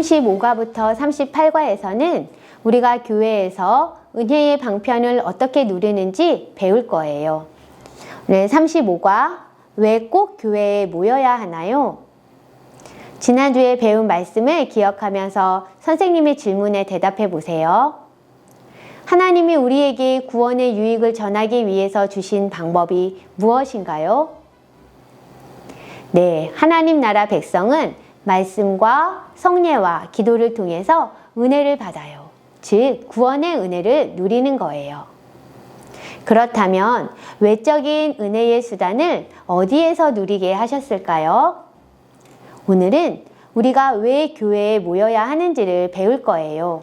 35과부터 38과에서는 우리가 교회에서 은혜의 방편을 어떻게 누리는지 배울 거예요. 네, 35과 왜 꼭 교회에 모여야 하나요? 지난주에 배운 말씀을 기억하면서 선생님의 질문에 대답해 보세요. 하나님이 우리에게 구원의 유익을 전하기 위해서 주신 방법이 무엇인가요? 네, 하나님 나라 백성은 말씀과 성례와 기도를 통해서 은혜를 받아요. 즉, 구원의 은혜를 누리는 거예요. 그렇다면 외적인 은혜의 수단을 어디에서 누리게 하셨을까요? 오늘은 우리가 왜 교회에 모여야 하는지를 배울 거예요.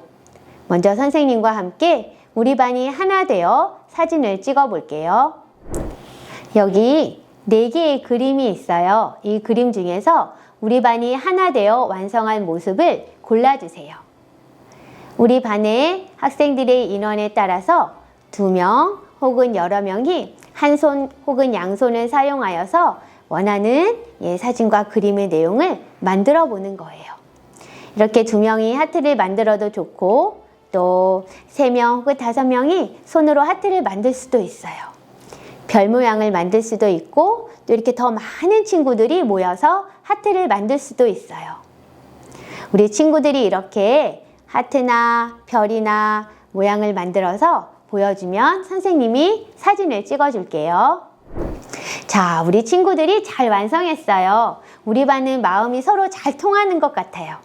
먼저 선생님과 함께 우리 반이 하나 되어 사진을 찍어 볼게요. 여기 네 개의 그림이 있어요. 이 그림 중에서 우리 반이 하나 되어 완성한 모습을 골라주세요. 우리 반의 학생들의 인원에 따라서 두 명 혹은 여러 명이 한 손 혹은 양손을 사용하여서 원하는 예, 사진과 그림의 내용을 만들어 보는 거예요. 이렇게 두 명이 하트를 만들어도 좋고 또 세 명 혹은 다섯 명이 손으로 하트를 만들 수도 있어요. 별 모양을 만들 수도 있고 또 이렇게 더 많은 친구들이 모여서 하트를 만들 수도 있어요. 우리 친구들이 이렇게 하트나 별이나 모양을 만들어서 보여주면 선생님이 사진을 찍어줄게요. 자, 우리 친구들이 잘 완성했어요. 우리 반은 마음이 서로 잘 통하는 것 같아요.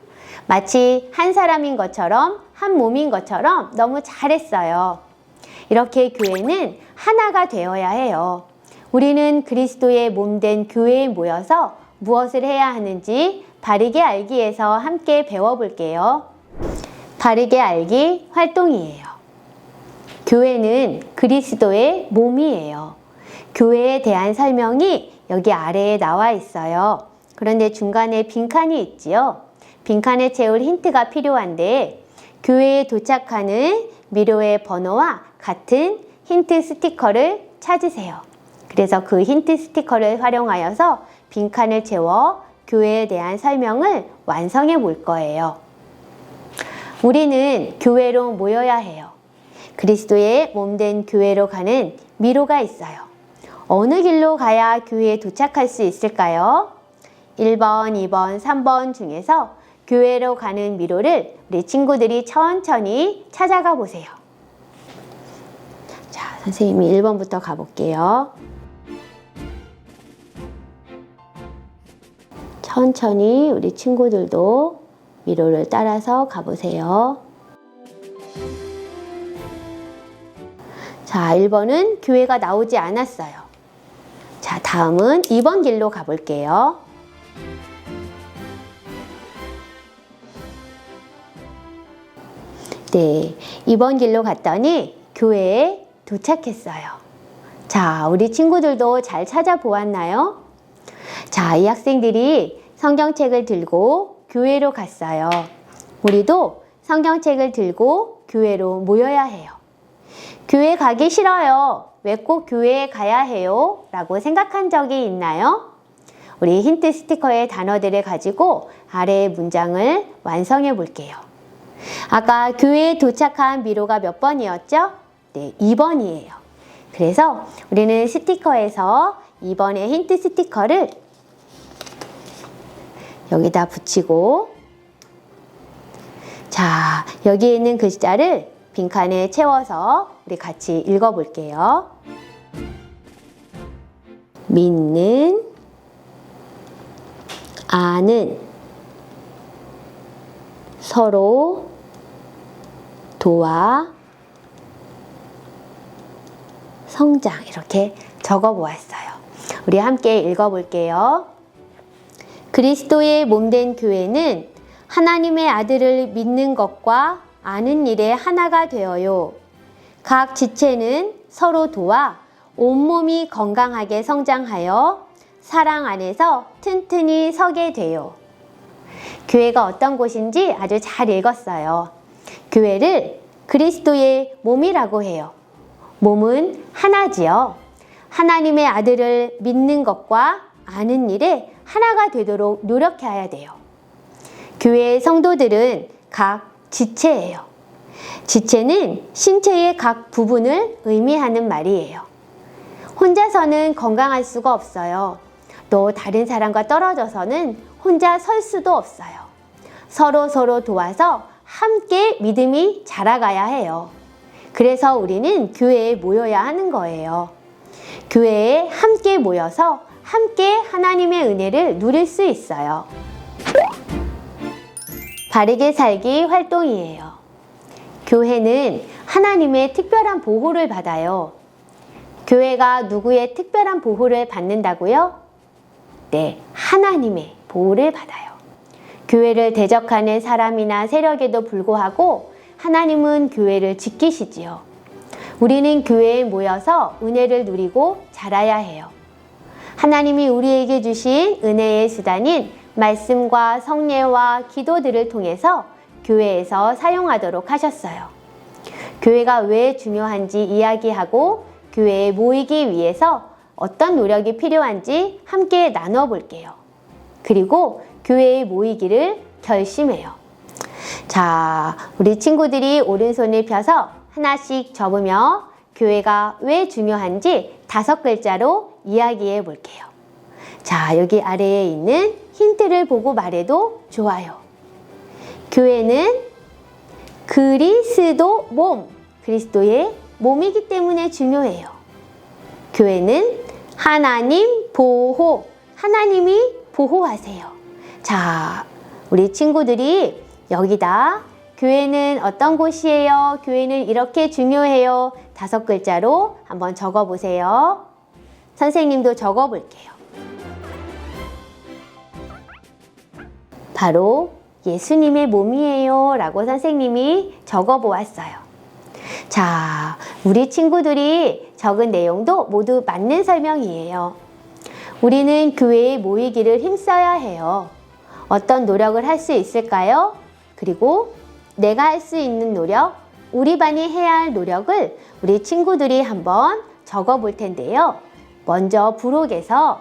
마치 한 사람인 것처럼, 한 몸인 것처럼 너무 잘했어요. 이렇게 교회는 하나가 되어야 해요. 우리는 그리스도의 몸 된 교회에 모여서 무엇을 해야 하는지 바르게 알기 위해서 함께 배워볼게요. 바르게 알기 활동이에요. 교회는 그리스도의 몸이에요. 교회에 대한 설명이 여기 아래에 나와 있어요. 그런데 중간에 빈칸이 있지요. 빈칸에 채울 힌트가 필요한데 교회에 도착하는 미로의 번호와 같은 힌트 스티커를 찾으세요. 그래서 그 힌트 스티커를 활용하여서 빈칸을 채워 교회에 대한 설명을 완성해 볼 거예요. 우리는 교회로 모여야 해요. 그리스도의 몸된 교회로 가는 미로가 있어요. 어느 길로 가야 교회에 도착할 수 있을까요? 1번, 2번, 3번 중에서 교회로 가는 미로를 우리 친구들이 천천히 찾아가 보세요. 자, 선생님이 1번부터 가볼게요. 천천히 우리 친구들도 미로를 따라서 가보세요. 자, 1번은 교회가 나오지 않았어요. 자, 다음은 2번 길로 가볼게요. 네, 2번 길로 갔더니 교회에 도착했어요. 자, 우리 친구들도 잘 찾아보았나요? 자, 이 학생들이 성경책을 들고 교회로 갔어요. 우리도 성경책을 들고 교회로 모여야 해요. 교회 가기 싫어요. 왜 꼭 교회에 가야 해요? 라고 생각한 적이 있나요? 우리 힌트 스티커의 단어들을 가지고 아래의 문장을 완성해 볼게요. 아까 교회에 도착한 미로가 몇 번이었죠? 네, 2번이에요. 그래서 우리는 스티커에서 2번의 힌트 스티커를 여기다 붙이고 자, 여기에 있는 글자를 빈칸에 채워서 우리 같이 읽어볼게요. 믿는, 아는, 서로 도와, 성장 이렇게 적어 보았어요. 우리 함께 읽어볼게요. 그리스도의 몸된 교회는 하나님의 아들을 믿는 것과 아는 일에 하나가 되어요. 각 지체는 서로 도와 온몸이 건강하게 성장하여 사랑 안에서 튼튼히 서게 돼요. 교회가 어떤 곳인지 아주 잘 읽었어요. 교회를 그리스도의 몸이라고 해요. 몸은 하나지요. 하나님의 아들을 믿는 것과 아는 일에 하나가 되도록 노력해야 돼요. 교회의 성도들은 각 지체예요. 지체는 신체의 각 부분을 의미하는 말이에요. 혼자서는 건강할 수가 없어요. 또 다른 사람과 떨어져서는 혼자 설 수도 없어요. 서로 서로 도와서 함께 믿음이 자라가야 해요. 그래서 우리는 교회에 모여야 하는 거예요. 교회에 함께 모여서 함께 하나님의 은혜를 누릴 수 있어요. 바르게 살기 활동이에요. 교회는 하나님의 특별한 보호를 받아요. 교회가 누구의 특별한 보호를 받는다고요? 네, 하나님의 보호를 받아요. 교회를 대적하는 사람이나 세력에도 불구하고 하나님은 교회를 지키시지요. 우리는 교회에 모여서 은혜를 누리고 자라야 해요. 하나님이 우리에게 주신 은혜의 수단인 말씀과 성례와 기도들을 통해서 교회에서 사용하도록 하셨어요. 교회가 왜 중요한지 이야기하고 교회에 모이기 위해서 어떤 노력이 필요한지 함께 나눠 볼게요. 그리고 교회에 모이기를 결심해요. 자, 우리 친구들이 오른손을 펴서 하나씩 접으며 교회가 왜 중요한지 다섯 글자로 이야기해 볼게요. 자, 여기 아래에 있는 힌트를 보고 말해도 좋아요. 교회는 그리스도 몸, 그리스도의 몸이기 때문에 중요해요. 교회는 하나님 보호, 하나님이 보호하세요. 자, 우리 친구들이 여기다 교회는 어떤 곳이에요? 교회는 이렇게 중요해요. 다섯 글자로 한번 적어 보세요. 선생님도 적어 볼게요. 바로 예수님의 몸이에요. 라고 선생님이 적어 보았어요. 자, 우리 친구들이 적은 내용도 모두 맞는 설명이에요. 우리는 교회에 모이기를 힘써야 해요. 어떤 노력을 할 수 있을까요? 그리고 내가 할 수 있는 노력, 우리 반이 해야 할 노력을 우리 친구들이 한번 적어 볼 텐데요. 먼저 부록에서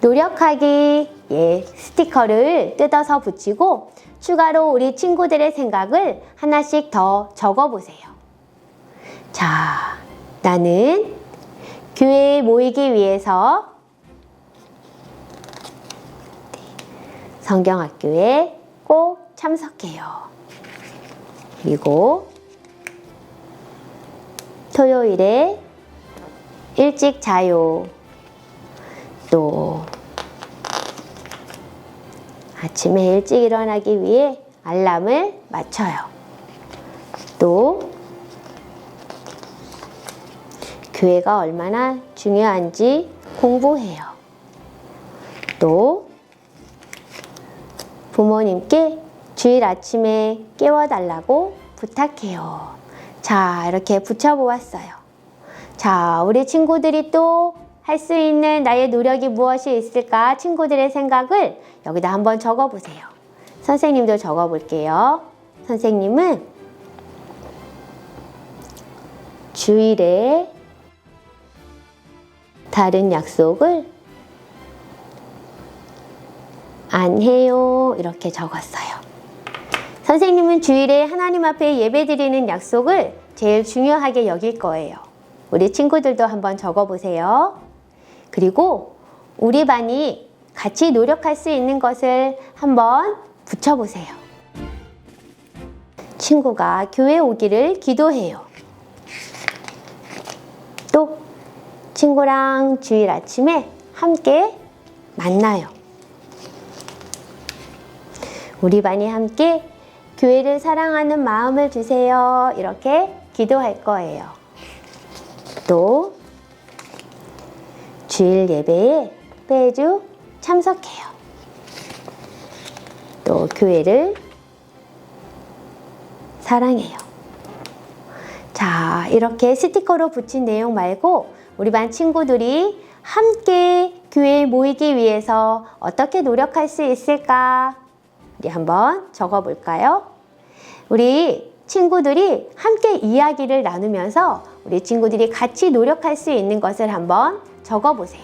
노력하기 예, 스티커를 뜯어서 붙이고 추가로 우리 친구들의 생각을 하나씩 더 적어 보세요. 자, 나는 교회에 모이기 위해서 성경학교에 꼭 참석해요. 그리고 토요일에 일찍 자요. 또 아침에 일찍 일어나기 위해 알람을 맞춰요. 또 교회가 얼마나 중요한지 공부해요. 또 부모님께 주일 아침에 깨워달라고 부탁해요. 자, 이렇게 붙여보았어요. 자, 우리 친구들이 또 할 수 있는 나의 노력이 무엇이 있을까? 친구들의 생각을 여기다 한번 적어 보세요. 선생님도 적어 볼게요. 선생님은 주일에 다른 약속을 안 해요. 이렇게 적었어요. 선생님은 주일에 하나님 앞에 예배 드리는 약속을 제일 중요하게 여길 거예요. 우리 친구들도 한번 적어 보세요. 그리고 우리 반이 같이 노력할 수 있는 것을 한번 붙여보세요. 친구가 교회 오기를 기도해요. 또 친구랑 주일 아침에 함께 만나요. 우리 반이 함께 교회를 사랑하는 마음을 주세요. 이렇게 기도할 거예요. 또 주일 예배에 매주 참석해요. 또 교회를 사랑해요. 자, 이렇게 스티커로 붙인 내용 말고 우리 반 친구들이 함께 교회에 모이기 위해서 어떻게 노력할 수 있을까? 우리 한번 적어 볼까요? 우리 친구들이 함께 이야기를 나누면서 우리 친구들이 같이 노력할 수 있는 것을 한번 적어 보세요.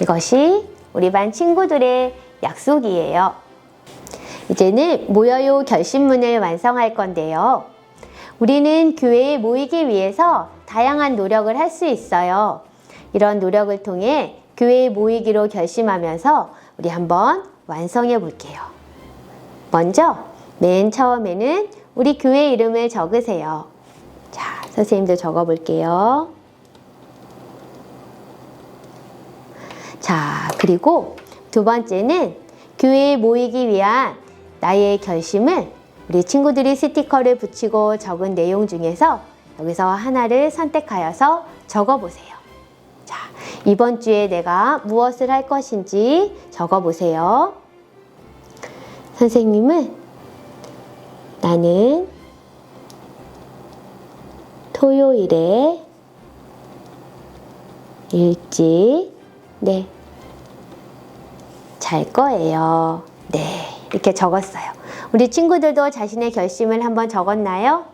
이것이 우리 반 친구들의 약속이에요. 이제는 모여요 결심문을 완성할 건데요. 우리는 교회에 모이기 위해서 다양한 노력을 할 수 있어요. 이런 노력을 통해 교회에 모이기로 결심하면서 우리 한번 완성해 볼게요. 먼저 맨 처음에는 우리 교회 이름을 적으세요. 자, 선생님도 적어 볼게요. 자, 그리고 두 번째는 교회에 모이기 위한 나의 결심을 우리 친구들이 스티커를 붙이고 적은 내용 중에서 여기서 하나를 선택하여서 적어 보세요. 자, 이번 주에 내가 무엇을 할 것인지 적어 보세요. 선생님은 나는 토요일에 일찍 네. 잘 거예요. 네. 이렇게 적었어요. 우리 친구들도 자신의 결심을 한번 적었나요?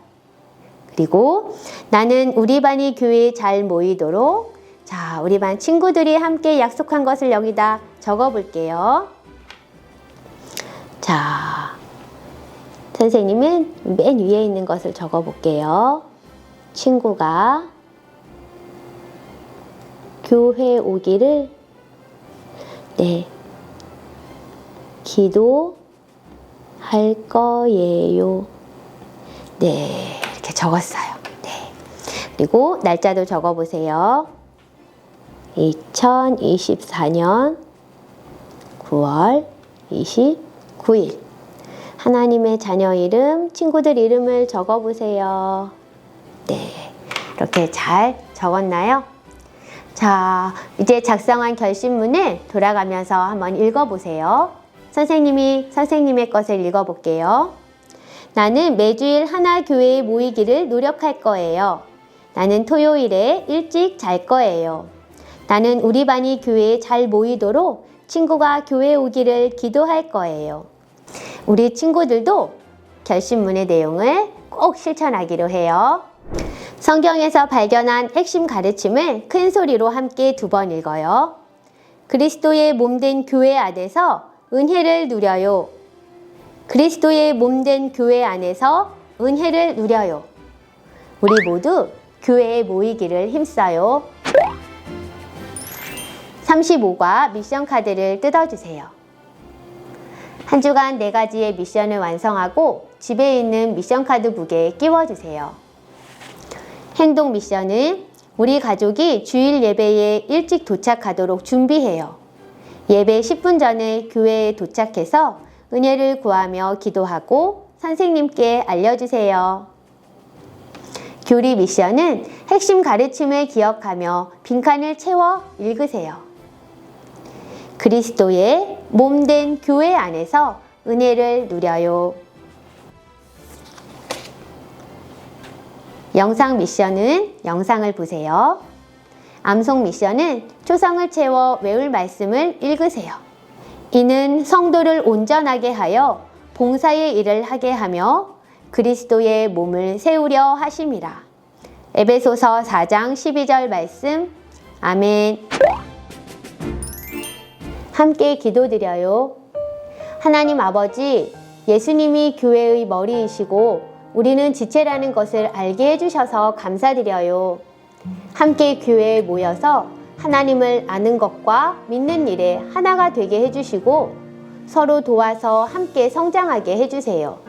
그리고 나는 우리 반이 교회에 잘 모이도록 자, 우리 반 친구들이 함께 약속한 것을 여기다 적어 볼게요. 자, 선생님은 맨 위에 있는 것을 적어 볼게요. 친구가 교회 오기를 네 기도할 거예요. 네 이렇게 적었어요. 네 그리고 날짜도 적어 보세요. 2024년 9월 29일 하나님의 자녀 이름, 친구들 이름을 적어 보세요. 네 이렇게 잘 적었나요? 자, 이제 작성한 결심문을 돌아가면서 한번 읽어 보세요. 선생님이 선생님의 것을 읽어 볼게요. 나는 매주일 하나 교회에 모이기를 노력할 거예요. 나는 토요일에 일찍 잘 거예요. 나는 우리 반이 교회에 잘 모이도록 친구가 교회 오기를 기도할 거예요. 우리 친구들도 결심문의 내용을 꼭 실천하기로 해요. 성경에서 발견한 핵심 가르침을 큰 소리로 함께 두 번 읽어요. 그리스도의 몸된 교회 안에서 은혜를 누려요. 그리스도의 몸된 교회 안에서 은혜를 누려요. 우리 모두 교회에 모이기를 힘써요. 35과 미션 카드를 뜯어주세요. 한 주간 네 가지의 미션을 완성하고 집에 있는 미션 카드 북에 끼워주세요. 행동 미션은 우리 가족이 주일 예배에 일찍 도착하도록 준비해요. 예배 10분 전에 교회에 도착해서 은혜를 구하며 기도하고 선생님께 알려주세요. 교리 미션은 핵심 가르침을 기억하며 빈칸을 채워 읽으세요. 그리스도의 몸된 교회 안에서 은혜를 누려요. 영상 미션은 영상을 보세요. 암송 미션은 초성을 채워 외울 말씀을 읽으세요. 이는 성도를 온전하게 하여 봉사의 일을 하게 하며 그리스도의 몸을 세우려 하심이라. 에베소서 4장 12절 말씀. 아멘. 함께 기도드려요. 하나님 아버지, 예수님이 교회의 머리이시고 우리는 지체라는 것을 알게 해주셔서 감사드려요. 함께 교회에 모여서 하나님을 아는 것과 믿는 일에 하나가 되게 해주시고 서로 도와서 함께 성장하게 해주세요.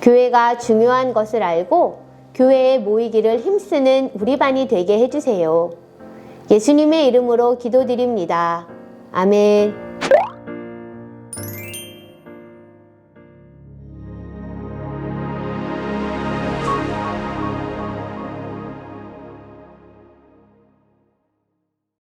교회가 중요한 것을 알고 교회에 모이기를 힘쓰는 우리 반이 되게 해주세요. 예수님의 이름으로 기도드립니다. 아멘.